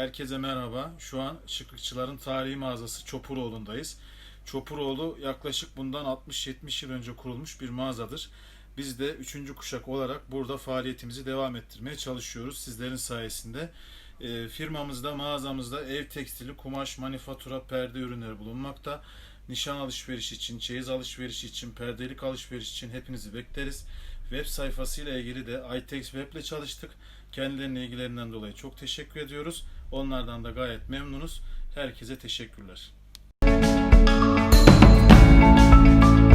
Herkese merhaba. Şu an Şıklıkçıların tarihi mağazası Çopuroğlu'ndayız. Çopuroğlu yaklaşık bundan 60-70 yıl önce kurulmuş bir mağazadır. Biz de 3. kuşak olarak burada faaliyetimizi devam ettirmeye çalışıyoruz sizlerin sayesinde. E, firmamızda, mağazamızda ev tekstili, kumaş, manifatura, perde ürünleri bulunmakta. Nişan alışverişi için, çeyiz alışverişi için, perdelik alışveriş için hepinizi bekleriz. Web sayfasıyla ilgili de iTex Web ile çalıştık. Kendilerine ilgilerinden dolayı çok teşekkür ediyoruz. Onlardan da gayet memnunuz. Herkese teşekkürler.